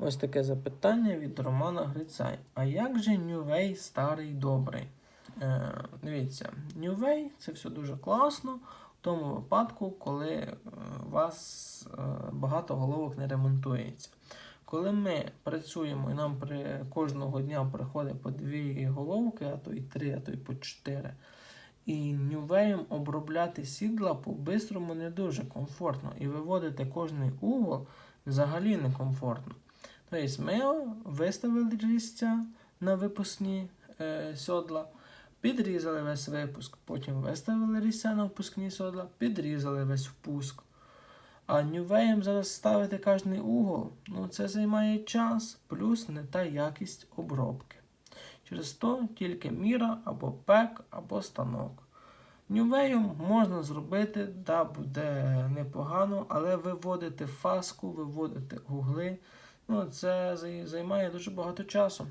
Ось таке запитання від Романа Грицай. А як же Нювей старий добрий? Е, дивіться, Нювей це все дуже класно в тому випадку, коли е, у вас е, багато головок не ремонтується. Коли ми працюємо і нам при кожного дня приходить по дві головки, а то й три, а то й по чотири. І нювеєм обробляти сідла по-бистрому не дуже комфортно. І виводити кожний угол взагалі не комфортно. Тобто ми виставили різця на випускні е, сьодла, підрізали весь випуск, потім виставили різця на впускні сьодла, підрізали весь впуск. А нювеєм зараз ставити кожний угол, ну це займає час, плюс не та якість обробки. Через то тільки міра або пек, або станок. Нювеєм можна зробити, да, буде непогано, але виводити фаску, виводити угли, ну, це зай- займає дуже багато часу.